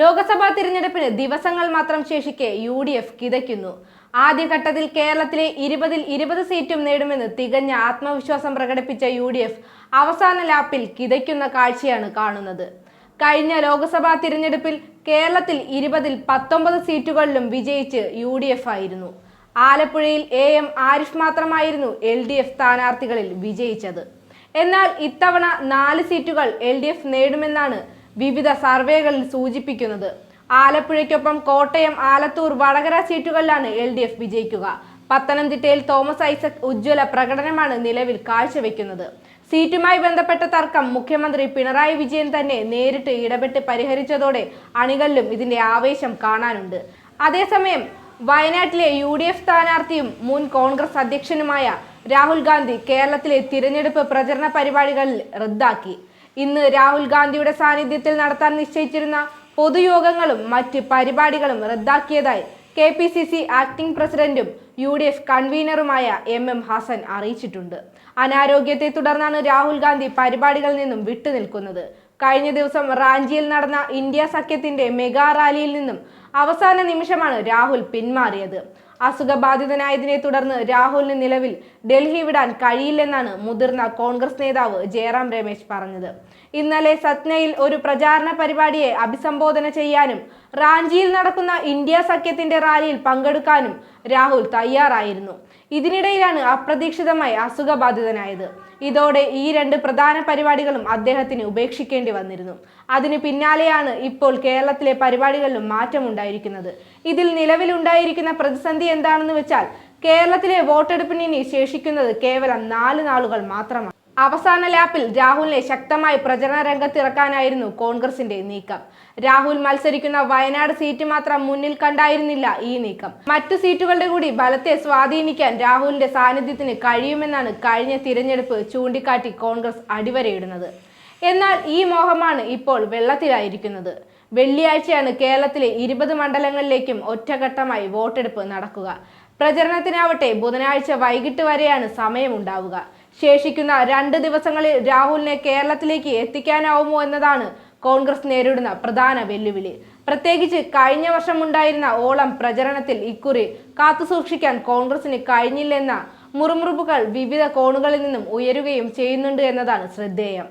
ലോക്സഭാ തിരഞ്ഞെടുപ്പിന് ദിവസങ്ങൾ മാത്രം ശേഷിക്കെ യു ഡി എഫ് കിതയ്ക്കുന്നു. ആദ്യഘട്ടത്തിൽ കേരളത്തിലെ ഇരുപതിൽ ഇരുപത് സീറ്റും നേടുമെന്ന് തികഞ്ഞ ആത്മവിശ്വാസം പ്രകടിപ്പിച്ച യു ഡി എഫ് അവസാന ലാപ്പിൽ കിതയ്ക്കുന്ന കാഴ്ചയാണ് കാണുന്നത്. കഴിഞ്ഞ ലോക്സഭാ തിരഞ്ഞെടുപ്പിൽ കേരളത്തിൽ ഇരുപതിൽ പത്തൊമ്പത് സീറ്റുകളിലും വിജയിച്ച് യു ഡി എഫ് ആയിരുന്നു. ആലപ്പുഴയിൽ എ എം ആരിഫ് മാത്രമായിരുന്നു എൽ ഡി എഫ് സ്ഥാനാർത്ഥികളിൽ വിജയിച്ചത്. എന്നാൽ ഇത്തവണ നാല് സീറ്റുകൾ എൽ ഡി എഫ് നേടുമെന്നാണ് വിവിധ സർവേകളിൽ സൂചിപ്പിക്കുന്നത്. ആലപ്പുഴയ്ക്കൊപ്പം കോട്ടയം ആലത്തൂർ വടകര സീറ്റുകളിലാണ് എൽ ഡി എഫ് വിജയിക്കുക. പത്തനംതിട്ടയിൽ തോമസ് ഐസക് ഉജ്ജ്വല പ്രകടനമാണ് നിലവിൽ കാഴ്ചവെക്കുന്നത്. സീറ്റുമായി ബന്ധപ്പെട്ട തർക്കം മുഖ്യമന്ത്രി പിണറായി വിജയൻ തന്നെ നേരിട്ട് ഇടപെട്ട് പരിഹരിച്ചതോടെ അണികളിലും ഇതിന്റെ ആവേശം കാണാനുണ്ട്. അതേസമയം വയനാട്ടിലെ യു ഡി എഫ് സ്ഥാനാർത്ഥിയും മുൻ കോൺഗ്രസ് അധ്യക്ഷനുമായ രാഹുൽ ഗാന്ധി കേരളത്തിലെ തിരഞ്ഞെടുപ്പ് പ്രചരണ പരിപാടികളിൽ റദ്ദാക്കി. ഇന്ന് രാഹുൽ ഗാന്ധിയുടെ സാന്നിധ്യത്തിൽ നടത്താൻ നിശ്ചയിച്ചിരുന്ന പൊതുയോഗങ്ങളും മറ്റ് പരിപാടികളും റദ്ദാക്കിയതായി K P C C acting പ്രസിഡന്റും യു ഡി എഫ് കൺവീനറുമായ എം എം ഹസൻ അറിയിച്ചിട്ടുണ്ട്. അനാരോഗ്യത്തെ തുടർന്നാണ് രാഹുൽ ഗാന്ധി പരിപാടികളിൽ നിന്നും വിട്ടുനിൽക്കുന്നത്. കഴിഞ്ഞ ദിവസം റാഞ്ചിയിൽ നടന്ന ഇന്ത്യ സഖ്യത്തിന്റെ മെഗാ റാലിയിൽ നിന്നും അവസാന നിമിഷമാണ് രാഹുൽ പിന്മാറിയത്. അസുഖബാധിതനായതിനെ തുടർന്ന് രാഹുലിന് നിലവിൽ ഡൽഹി വിടാൻ കഴിയില്ലെന്നാണ് മുതിർന്ന കോൺഗ്രസ് നേതാവ് ജയറാം രമേശ് പറഞ്ഞത്. ഇന്നലെ സത്നയിൽ ഒരു പ്രചാരണ പരിപാടിയെ അഭിസംബോധന ചെയ്യാനും റാഞ്ചിയിൽ നടക്കുന്ന ഇന്ത്യ സഖ്യത്തിന്റെ റാലിയിൽ പങ്കെടുക്കാനും രാഹുൽ തയ്യാറായിരുന്നു. ഇതിനിടയിലാണ് അപ്രതീക്ഷിതമായി അസുഖബാധിതനായത്. ഇതോടെ ഈ രണ്ട് പ്രധാന പരിപാടികളും അദ്ദേഹത്തിന് ഉപേക്ഷിക്കേണ്ടി വന്നിരുന്നു. അതിന് പിന്നാലെയാണ് ഇപ്പോൾ കേരളത്തിലെ പരിപാടികളിലും മാറ്റമുണ്ടായിരിക്കുന്നത്. ഇതിൽ നിലവിലുണ്ടായിരിക്കുന്ന പ്രതിസന്ധി എന്താണെന്ന് വെച്ചാൽ കേരളത്തിലെ വോട്ടെടുപ്പിന് ഇനി ശേഷിക്കുന്നത് കേവലം നാല് നാളുകൾ മാത്രമാണ്. അവസാന ലാപ്പിൽ രാഹുലിനെ ശക്തമായി പ്രചരണ രംഗത്തിറക്കാനായിരുന്നു കോൺഗ്രസിന്റെ നീക്കം. രാഹുൽ മത്സരിക്കുന്ന വയനാട് സീറ്റ് മാത്രം മുന്നിൽ കണ്ടായിരുന്നില്ല ഈ നീക്കം. മറ്റു സീറ്റുകളുടെ കൂടി ബലത്തെ സ്വാധീനിക്കാൻ രാഹുലിന്റെ സാന്നിധ്യത്തിന് കഴിയുമെന്നാണ് കഴിഞ്ഞ തിരഞ്ഞെടുപ്പ് ചൂണ്ടിക്കാട്ടി കോൺഗ്രസ് അടിവരയിടുന്നത്. എന്നാൽ ഈ മോഹമാണ് ഇപ്പോൾ വെള്ളത്തിലായിരിക്കുന്നത്. വെള്ളിയാഴ്ചയാണ് കേരളത്തിലെ ഇരുപത് മണ്ഡലങ്ങളിലേക്കും ഒറ്റഘട്ടമായി വോട്ടെടുപ്പ് നടക്കുക. പ്രചരണത്തിനാവട്ടെ ബുധനാഴ്ച വൈകിട്ട് വരെയാണ് സമയമുണ്ടാവുക. ശേഷിക്കുന്ന രണ്ട് ദിവസങ്ങളിൽ രാഹുലിനെ കേരളത്തിലേക്ക് എത്തിക്കാനാവുമോ എന്നതാണ് കോൺഗ്രസ് നേരിടുന്ന പ്രധാന വെല്ലുവിളി. പ്രത്യേകിച്ച് കഴിഞ്ഞ വർഷം ഉണ്ടായിരുന്ന ഓളം പ്രചരണത്തിൽ ഇക്കുറി കാത്തുസൂക്ഷിക്കാൻ കോൺഗ്രസിന് കഴിഞ്ഞില്ലെന്ന മുറുമുറുപ്പുകൾ വിവിധ കോണുകളിൽ നിന്നും ഉയരുകയും ചെയ്യുന്നുണ്ട് എന്നതാണ് ശ്രദ്ധേയം.